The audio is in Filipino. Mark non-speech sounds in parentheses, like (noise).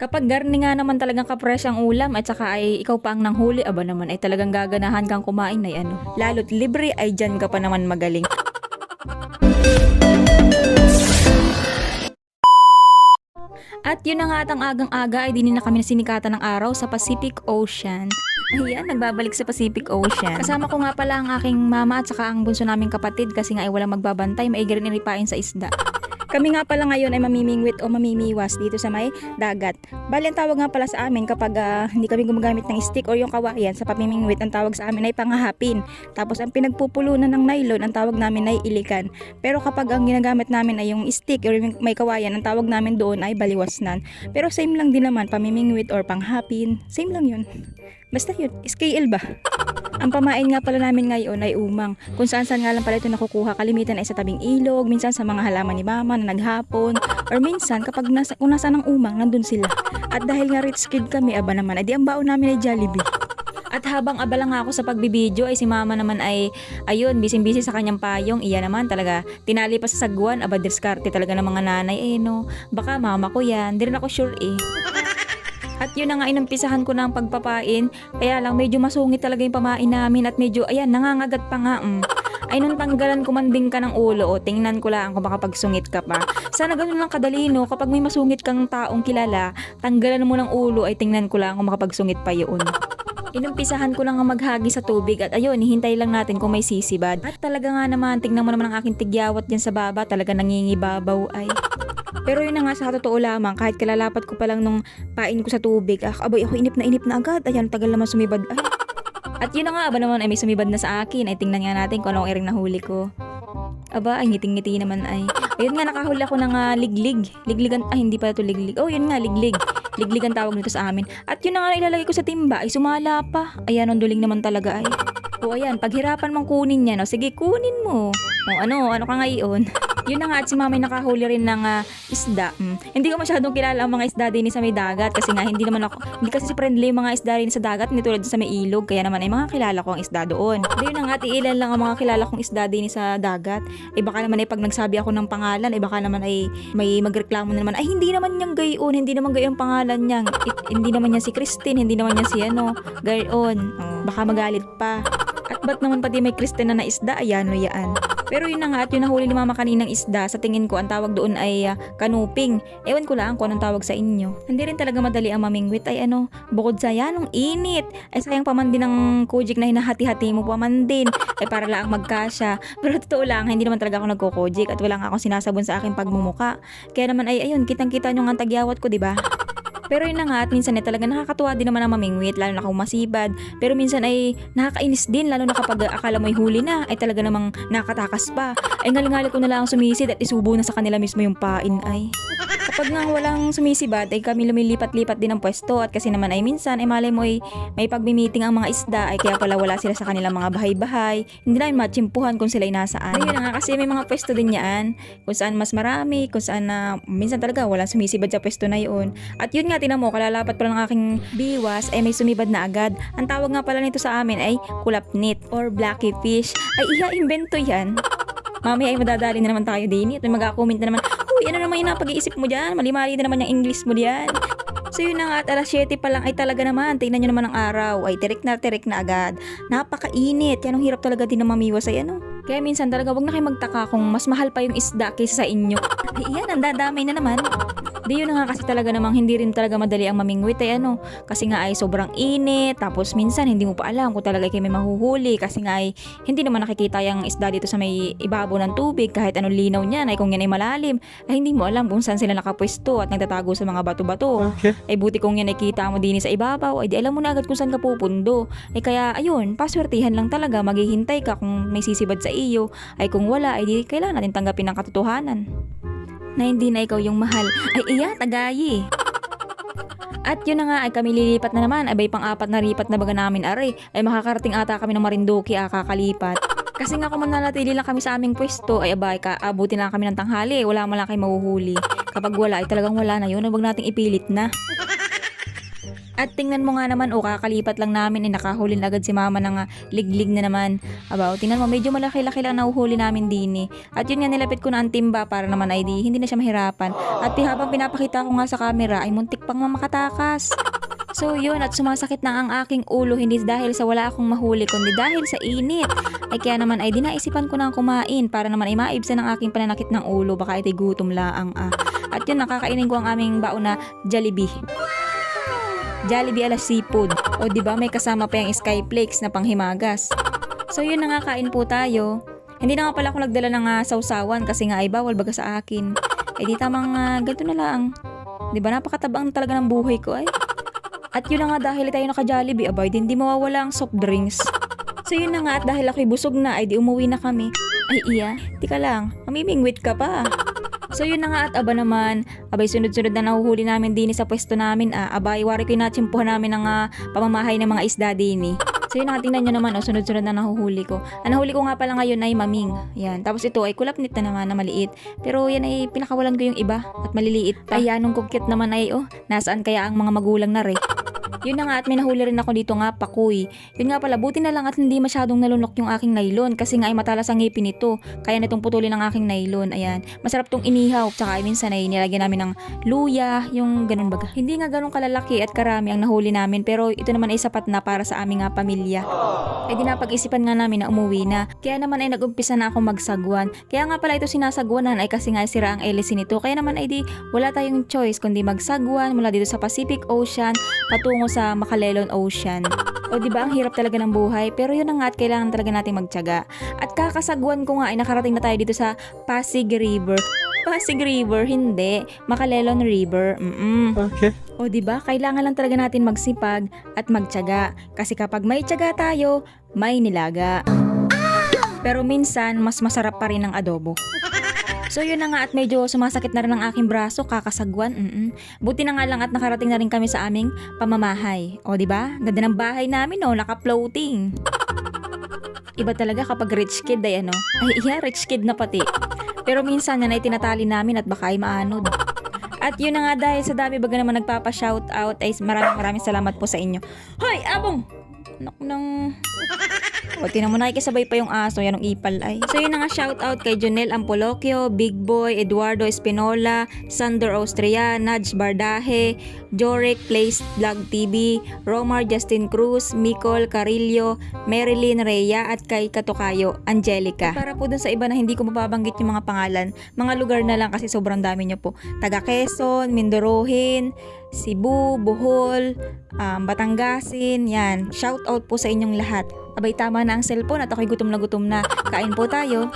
Kapag garni nga naman talagang kapres ang ulam at saka ay ikaw pa ang nanghuli, aba naman ay talagang gaganahan kang kumain ay ano. Lalo't libre ay dyan ka pa naman magaling. At yun na nga at ang agang-aga ay dinin na kami na sinikatan ng araw sa Pacific Ocean. Ayan, nagbabalik sa Pacific Ocean. Kasama ko nga pala ang aking mama at saka ang bunso naming kapatid kasi nga ay walang magbabantay, maigi rin iripain sa isda. Kami nga pala ngayon ay mamimingwit o mamimiwas dito sa may dagat. Bali, ang tawag nga pala sa amin kapag ah, hindi kami gumagamit ng stick or yung kawayan sa pamimingwit, ang tawag sa amin ay pangahapin. Tapos ang pinagpupulunan ng nylon, ang tawag namin ay ilikan. Pero kapag ang ginagamit namin ay yung stick or yung may kawayan, ang tawag namin doon ay baliwasnan. Pero same lang din naman, pamimingwit or panghapin. Same lang yun. Basta yun, SKL ba? Ang pamain nga pala namin ngayon ay umang. Kung saan saan nga lang pala ito nakukuha, kalimitan ay sa tabing ilog, minsan sa mga halaman ni mama na naghapon, or minsan kapag nasa, kung nasa ng umang, nandun sila. At dahil nga rich kid kami, aba naman, adi ang baon namin ay Jollibee. At habang abala nga ako sa pagbibideo ay si mama naman ay ayun, bising-busy sa kanyang payong. Iya naman talaga, tinali pa sa sagwan, aba diskarte talaga ng mga nanay. Eh no, baka mama ko yan, di rin ako sure eh. At yun na nga inumpisahan ko na ang pagpapain. Kaya lang medyo masungit talaga yung pamain namin at medyo ayan nangangagat pa nga. Mm. Ay nung tanggalan ko man din ka ng ulo o tingnan ko lang kung baka pagsungit ka pa. Sana ganun lang kadali no kapag may masungit kang taong kilala, tanggalan mo ng ulo ay tingnan ko lang kung makapagsungit pa yun. Inumpisahan ko lang ang maghagi sa tubig at ayun, hihintay lang natin kung may sisibad. At talaga nga naman, tingnan mo naman ang aking tigyawat dyan sa baba, talaga nangingibabaw ay. Pero yun na nga sa totoo lamang, kahit kalalapat ko pa lang nung pain ko sa tubig, ah, abay ako inip na inip na agad, ayan, tagal naman sumibad. Ay. At yun na nga, aba naman ay may sumibad na sa akin, ay tingnan nga natin kung anong iring nahuli ko. Aba, ay ngiting-ngiti naman ay. Ayun nga, nakahuli ako ng ah, liglig. Ligligan, ah hindi pala to liglig. Oh, yun nga, liglig. Liglig ang tawag nito sa amin. At yun na nga ilalagay ko sa timba, ay sumala pa. Ayan, ang duling naman talaga ay. O ayan, paghirapan mong kunin yan, o sige, kunin mo. O ano, ano ka ngayon? (laughs) Yun na nga at si mama ay nakahuli rin ng ah, isda. Mm. Hindi ko masyadong kilala ang mga isda din sa may dagat kasi nga hindi naman ako, hindi kasi friendly yung mga isda rin sa dagat, hindi tulad sa may ilog, kaya naman ay mga kilala ko ang isda doon. Di yun na nga, at ilan lang ang mga kilala kong isda din sa dagat. Eh baka naman ay pag nagsabi ako ng pangalan, eh baka naman ay may magreklamo na naman, ay hindi naman niyang gayon, hindi naman gayon ang pangalan niya. It- hindi naman niya si Christine, hindi naman niya si ano, gayon. Oh, baka magalit pa. At ba't naman pati may Kristen na isda, ayan o yaan. Pero yun na nga at yung nahuli ni mama kaninang isda, sa tingin ko ang tawag doon ay ah, kanuping. Ewan ko lang kung anong tawag sa inyo. Hindi rin talaga madali ang mamingwit ay ano, bukod sa yan, ang init. Ay sayang pa man din ng kojik na hinahati-hati mo pa man din. Ay para lang magkasya. Pero totoo lang, hindi naman talaga ako nagko-kojik at wala nga akong sinasabon sa aking pagmumuka. Kaya naman ay ayun, kitang-kita nyo nga ang tagyawat ko, di ba? Pero yun na nga at minsan ay talaga nakakatuwa din naman ang mamingwit lalo na kung masibad. Pero minsan ay nakakainis din lalo na kapag akala mo'y huli na ay talaga namang nakatakas pa. Ay ngalingali ko na lang sumisid at isubo na sa kanila mismo yung pain ay. Kapag nga walang sumisibad ay kami lumilipat-lipat din ng pwesto at kasi naman ay minsan ay malay mo ay may pagmi-meeting ang mga isda ay kaya pala wala sila sa kanilang mga bahay-bahay. Hindi namin matsimpuhan kung sila ay nasaan. Ayun na nga kasi may mga pwesto din yan kung saan mas marami, kung saan na minsan talaga walang sumisibad sa pwesto na yun. At yun nga, tinan mo, kalalapat pa lang ng aking biwas ay may sumibad na agad. Ang tawag nga pala nito sa amin ay kulapnit or blacky fish. Ay, iya, invento yan. Mamaya ay madadali na naman tayo din. At may mag-comment na naman, Uy, ano naman yung napag-iisip mo dyan? Mali-mali na naman yung English mo diyan. So yun na nga at alas 7 pa lang ay talaga naman. Tingnan nyo naman ang araw. Ay tirik na tirik na agad. Napakainit. Yan ang hirap talaga din na mamiwas ay ano. Kaya minsan talaga wag na kayo magtaka kung mas mahal pa yung isda kaysa sa inyo. Iyan, ang dadamay na naman. Di yun nga kasi talaga namang hindi rin talaga madali ang mamingwit ay ano. Kasi nga ay sobrang init. Tapos minsan hindi mo pa alam kung talaga kayo may mahuhuli. Kasi nga ay hindi naman nakikita yung isda dito sa may ibabaw ng tubig. Kahit anong linaw niyan ay kung yan ay malalim. Ay hindi mo alam kung saan sila nakapwesto at nagtatago sa mga bato-bato. Okay. Ay buti kung yan ay kita mo din sa ibabaw, ay di alam mo na agad kung saan ka pupundo. Ay kaya ayun, paswertihan lang talaga, maghihintay ka kung may sisibad sa iyo. Ay kung wala, ay di kailangan natin tanggapin ang katotohanan. Na hindi na ikaw yung mahal. Ay iya, tagayi. At yun na nga ay kami lilipat na naman, abay pang apat na ripat na baga namin are, ay makakarating ata kami ng Marinduque ah, kakalipat. Kasi nga kung mananatili lang kami sa aming pwesto, ay abay ka, abutin lang kami ng tanghali, wala man lang kayo mahuhuli. Kapag wala, ay talagang wala na yun, huwag nating ipilit na. At tingnan mo nga naman, o kakalipat lang namin, eh, nakahuli na agad si mama ng ah, liglig na naman. Aba, o, tingnan mo, medyo malaki-laki lang nahuhuli namin din eh. At yun nga, nilapit ko na ang timba para naman ay di, hindi na siya mahirapan. At habang pinapakita ko nga sa camera, ay muntik pang makatakas. So yun, at sumasakit na ang aking ulo hindi dahil sa wala akong mahuli, kundi dahil sa init. Ay kaya naman ay dinaisipan ko na kumain para naman ay maibsan ang aking pananakit ng ulo, baka ito'y gutom laang ah. At yun, nakakainin ko ang aming baon na Jollibee. Jollibee ala seafood. O di ba may kasama pa yung Skyflakes na panghimagas. So yun na nga, kain po tayo. Hindi na nga pala ako nagdala ng ah, sausawan kasi nga ay bawal baga sa akin. Eh di tamang uh, ganito na lang. Di ba napakatabang talaga ng buhay ko ay. At yun na nga dahil tayo naka-Jollibee, abay din di mawawala ang soft drinks. So yun na nga at dahil ako'y busog na ay di umuwi na kami. Ay iya, tika lang, mamimingwit ka pa. So yun na nga at aba naman, abay sunod-sunod na nahuhuli namin din sa pwesto namin ah. Abay, wari ko natsimpuhan namin ng ah, pamamahay ng mga isda din eh. So yun na nga, tingnan nyo naman, oh, sunod-sunod na nahuhuli ko. Ang nahuli ko nga pala ngayon ay maming. Yan. Tapos ito ay kulapnit na naman na maliit. Pero yan ay pinakawalan ko yung iba at maliliit pa. Ay, anong kukit naman ay, oh, nasaan kaya ang mga magulang na re? Yun na nga at may nahuli rin ako dito nga, pakuy. Yun nga pala, buti na lang at hindi masyadong nalunok yung aking nylon kasi nga ay matalas ang ngipin nito. Kaya nitong putulin ang aking nylon. Ayan. Masarap tong inihaw. Tsaka ay minsan ay nilagyan namin ng luya, yung ganun baga. Hindi nga ganun kalalaki at karami ang nahuli namin pero ito naman ay sapat na para sa aming nga pamilya. Ay di napag-isipan nga namin na umuwi na. Kaya naman ay nag-umpisa na ako magsagwan. Kaya nga pala ito sinasagwanan ay kasi nga sira ang hélice nito. Kaya naman ay di wala tayong choice kundi magsagwan mula dito sa Pacific Ocean patungo sa Macalelon Ocean. O di ba ang hirap talaga ng buhay pero yun na nga at kailangan talaga nating magtiyaga. At kakasagwan ko nga ay nakarating na tayo dito sa Pasig River. Pasig River, hindi. Macalelon River. Mm-mm. Okay. O di ba kailangan lang talaga natin magsipag at magtiyaga. Kasi kapag may tiyaga tayo, may nilaga. Pero minsan, mas masarap pa rin ang adobo. So yun na nga at medyo sumasakit na rin ang aking braso, kakasagwan. Mm-mm. Buti na nga lang at nakarating na rin kami sa aming pamamahay. O di ba? Ganda ng bahay namin oh, naka-floating. Iba talaga kapag rich kid ay ano. Ay iya, rich kid na pati. Pero minsan yan ay tinatali namin at baka ay maanod. At yun na nga dahil sa dami baga naman nagpapa-shoutout ay maraming maraming salamat po sa inyo. Hoy, abong! Naku nang... O, tinan mo nakikisabay pa yung aso, yan ang ipal ay. So yun na nga shoutout kay Jonel Ampolokyo, Big Boy, Eduardo Espinola, Sander Austria, Nudge Bardahe, Jorek Place Vlog TV, Romar Justin Cruz, Micol Carillo, Marilyn Rhea at kay Katokayo, Angelica. Para po dun sa iba na hindi ko mapabanggit yung mga pangalan, mga lugar na lang kasi sobrang dami nyo po. Taga Quezon, Mindorohin, Cebu, Bohol, um, Batanggasin, yan. Shout out po sa inyong lahat. Abay tama na ang cellphone at ako'y gutom na gutom na. Kain po tayo.